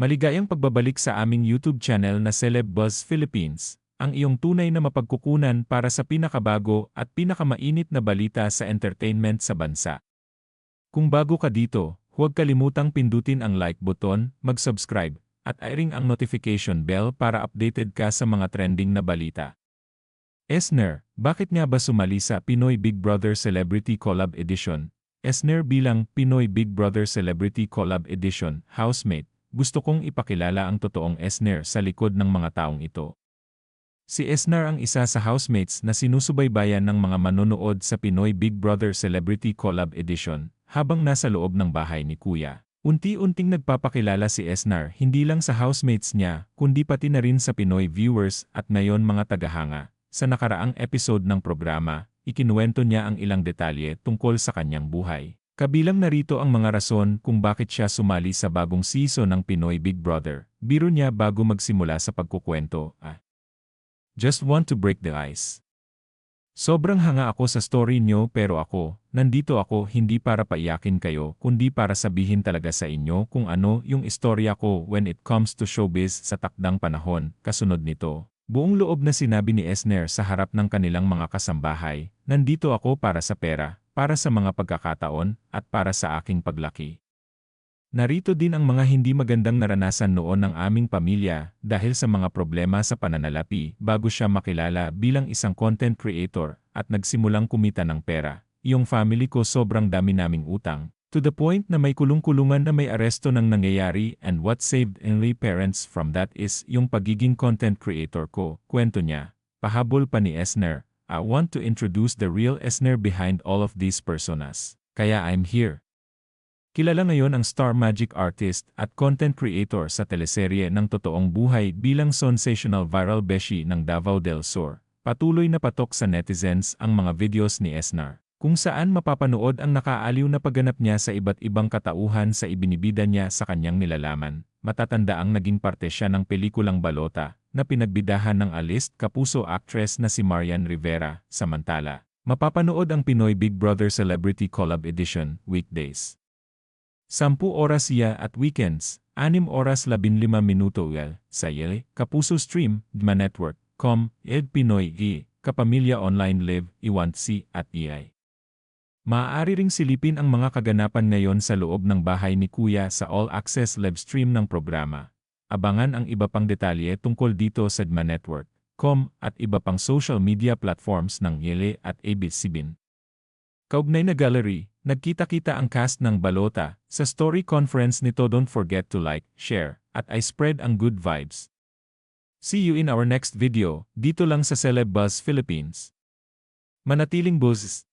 Maligayang pagbabalik sa aming YouTube channel na Celeb Buzz Philippines, ang iyong tunay na mapagkukunan para sa pinakabago at pinakamainit na balita sa entertainment sa bansa. Kung bago ka dito, huwag kalimutang pindutin ang like button, mag-subscribe, at i-ring ang notification bell para updated ka sa mga trending na balita. Esner, bakit nga ba sumali sa Pinoy Big Brother Celebrity Collab Edition? Esner bilang Pinoy Big Brother Celebrity Collab Edition housemate, gusto kong ipakilala ang totoong Esner sa likod ng mga taong ito. Si Esner ang isa sa housemates na sinusubaybayan ng mga manonood sa Pinoy Big Brother Celebrity Collab Edition habang nasa loob ng bahay ni Kuya. Unti-unting nagpapakilala si Esnar hindi lang sa housemates niya kundi pati na rin sa Pinoy viewers at ngayon mga tagahanga. Sa nakaraang episode ng programa, ikinuwento niya ang ilang detalye tungkol sa kanyang buhay. Kabilang narito ang mga rason kung bakit siya sumali sa bagong season ng Pinoy Big Brother. Biro niya bago magsimula sa pagkukwento. Ah. Just want to break the ice. Sobrang hanga ako sa story niyo pero ako, nandito ako hindi para paiyakin kayo kundi para sabihin talaga sa inyo kung ano yung istorya ko when it comes to showbiz sa takdang panahon, kasunod nito. Buong loob na sinabi ni Esner sa harap ng kanilang mga kasambahay, nandito ako para sa pera, para sa mga pagkakataon, at para sa aking paglaki. Narito din ang mga hindi magandang naranasan noon ng aming pamilya dahil sa mga problema sa pananalapi bago siya makilala bilang isang content creator at nagsimulang kumita ng pera. Yung family ko sobrang dami naming utang, to the point na may kulong-kulungan na may aresto ng nangyayari and what saved Enly parents from that is yung pagiging content creator ko, kwento niya. Pahabol pa ni Esner, I want to introduce the real Esner behind all of these personas. Kaya I'm here. Kilala ngayon ang star magic artist at content creator sa teleserye ng totoong buhay bilang sensational viral beshi ng Davao del Sur. Patuloy na patok sa netizens ang mga videos ni Esnar, kung saan mapapanood ang nakaaliw na pagganap niya sa iba't ibang katauhan sa ibinibida niya sa kanyang nilalaman. Matatanda ang naging parte siya ng pelikulang Balota, na pinagbidahan ng alist kapuso actress na si Marian Rivera, samantala. Mapapanood ang Pinoy Big Brother Celebrity Collab Edition, weekdays. 10 oras siya at weekends, 6 oras 15 minuto ugal, sa Yele, Kapuso Stream, Dma Network, Com, Ed Pinoy E, Kapamilya Online Live, Iwant C at EI. Maaari ring silipin ang mga kaganapan ngayon sa loob ng bahay ni Kuya sa All Access live stream ng programa. Abangan ang iba pang detalye tungkol dito sa Dma Network, com at iba pang social media platforms ng Yele at ABS-CBN. Kaugnay na gallery, nagkita-kita ang cast ng Balota sa story conference nito don't forget to like, share, at I spread ang good vibes. See you in our next video, dito lang sa Celeb Buzz Philippines. Manatiling buzzes.